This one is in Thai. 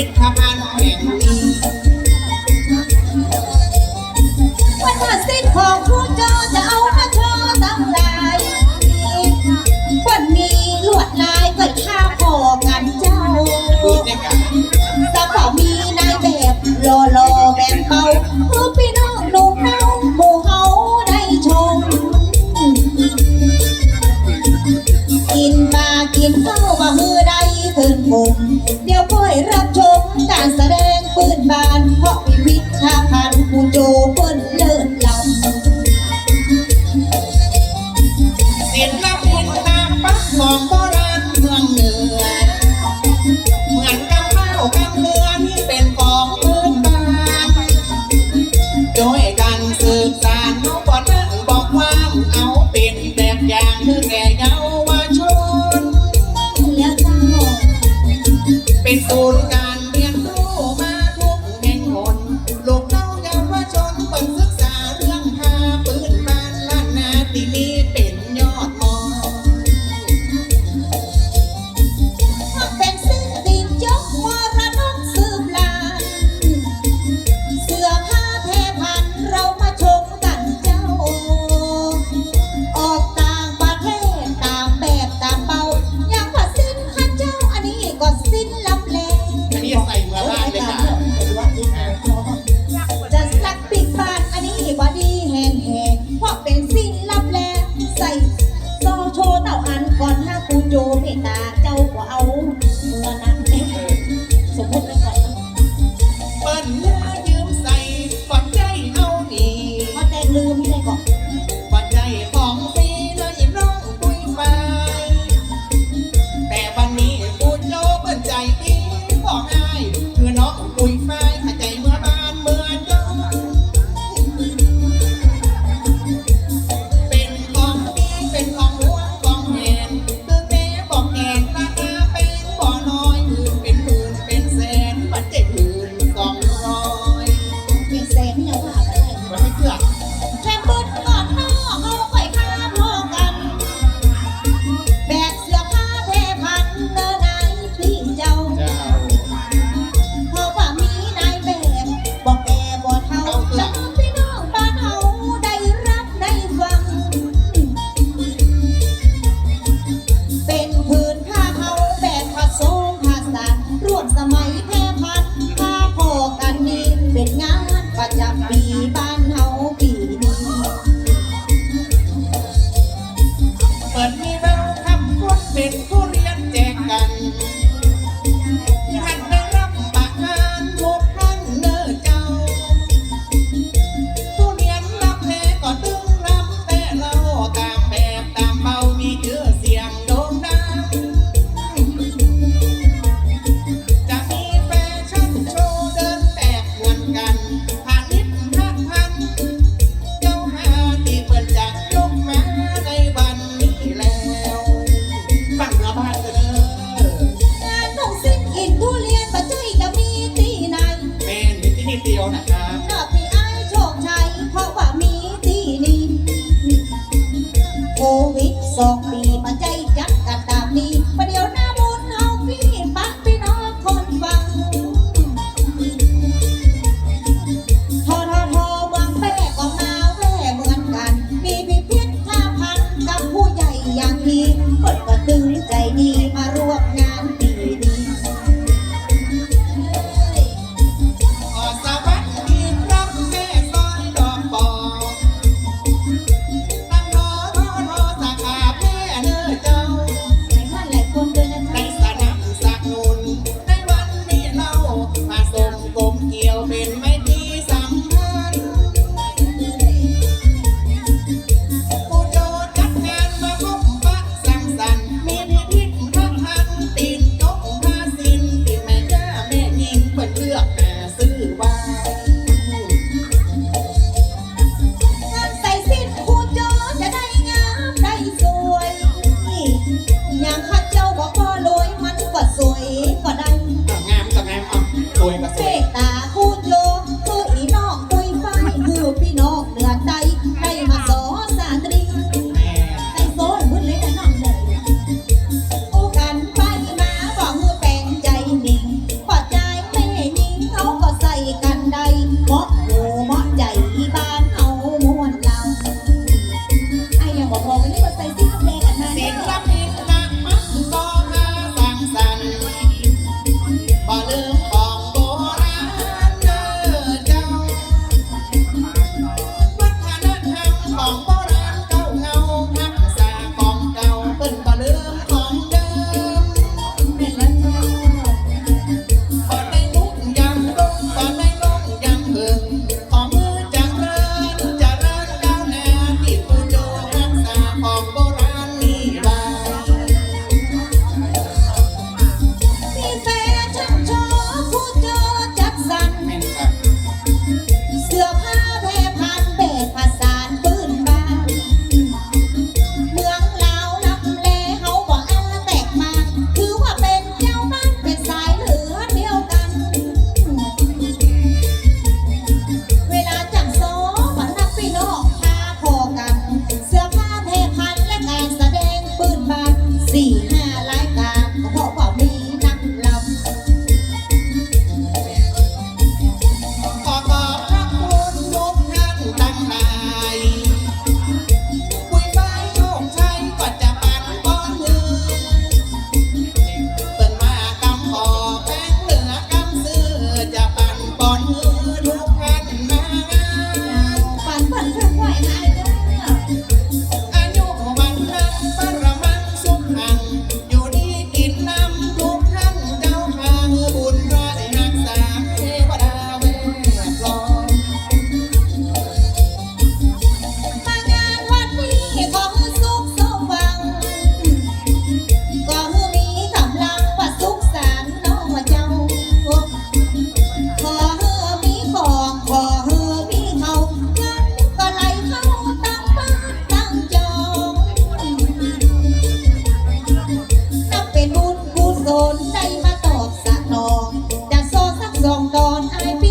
ิดขมาลอยวันหมดสิ้นของผู้ เอาเป็นแบบอย่างคือแก่ยั Sydney. มือนมีแววคำคนเป็นคน Yeah. สองตอนไอ้